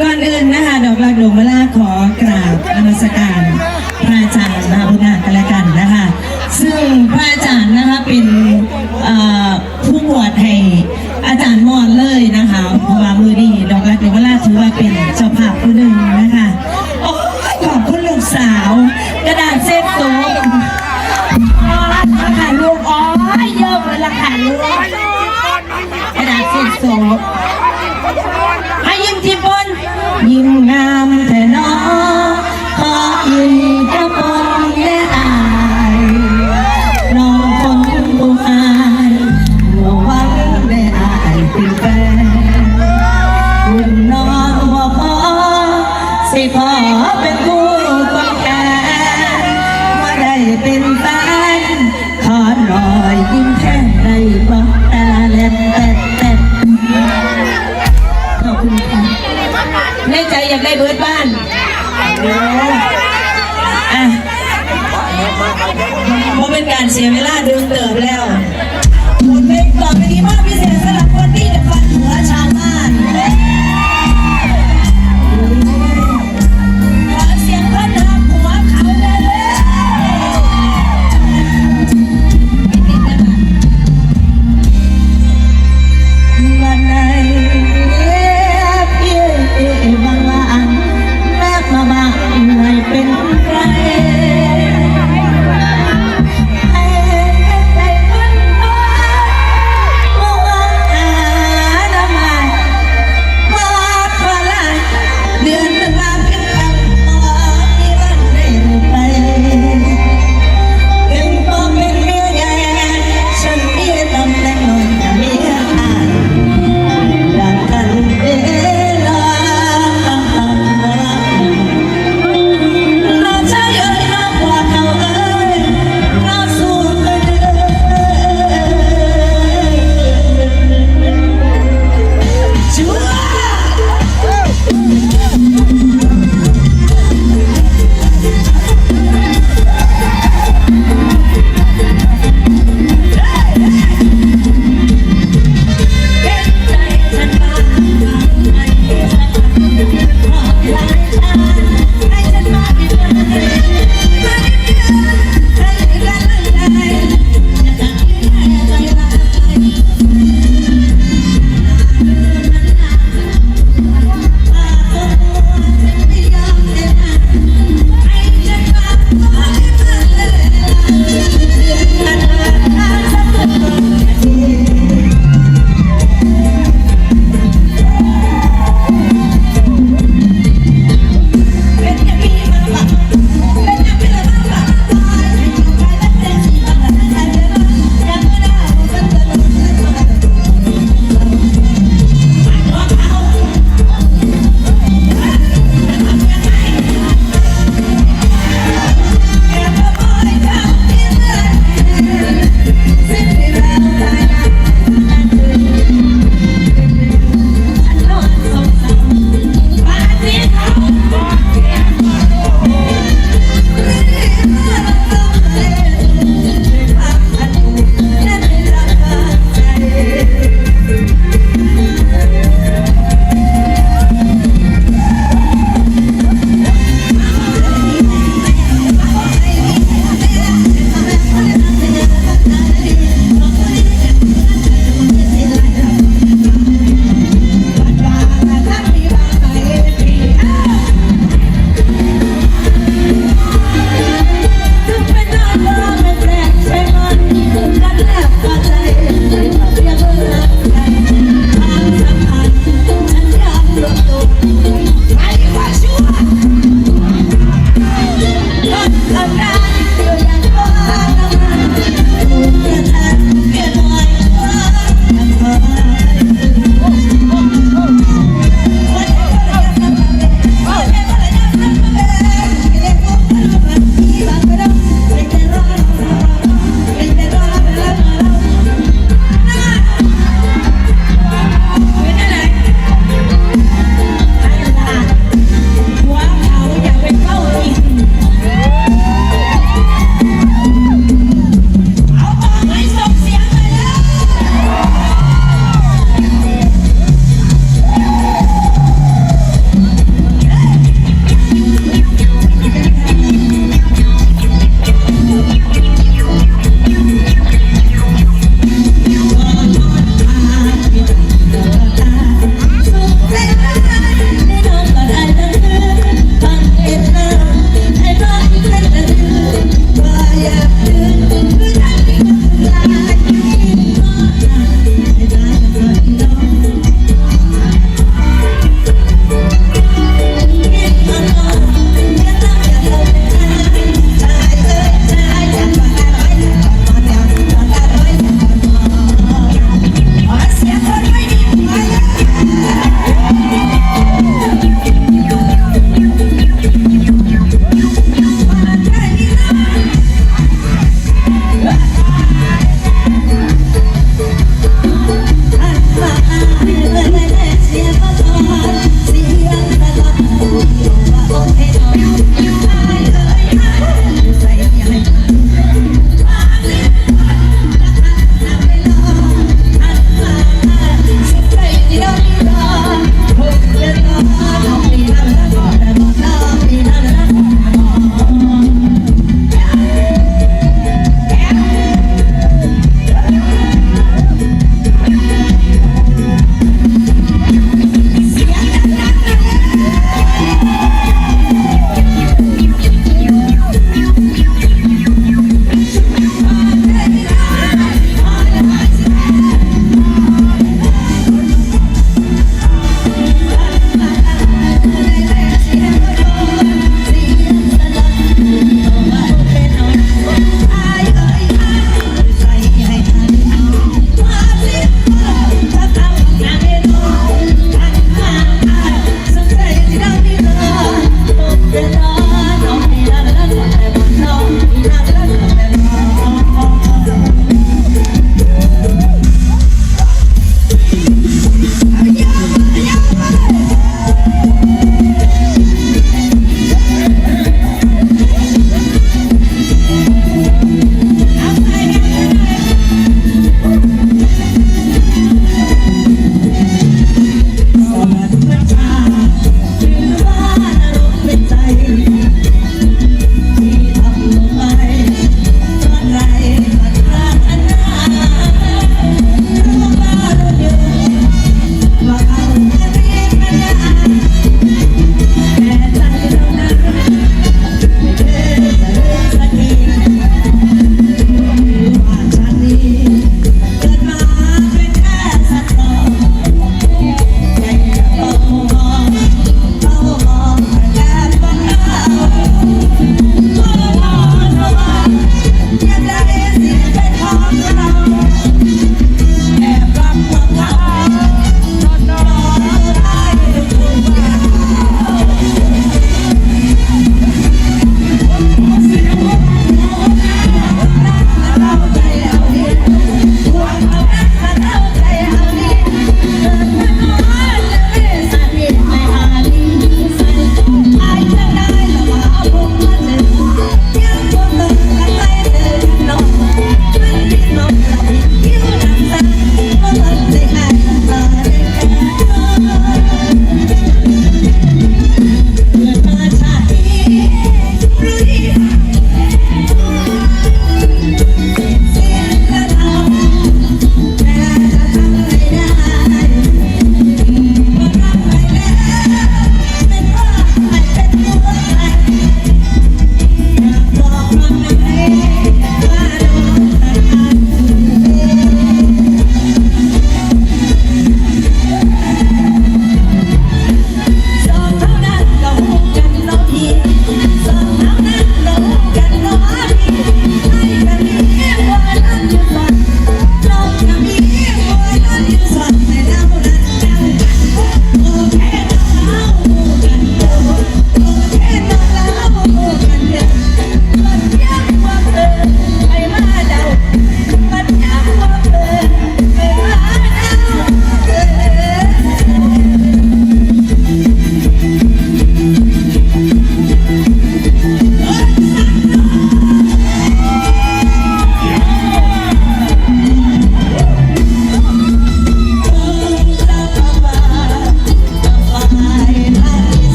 ก่อนอื่นนะคะดอกลักลวงมาลาขอกราบนมัสการ บิร์บ้านเดี๋วอะเพราะเป็นการเสียเวลาดึงเติบแล้วบทเพลงต่อไปนี้มากพิเศษสำหรับคนที่จะฟันหัวชาวบ้าน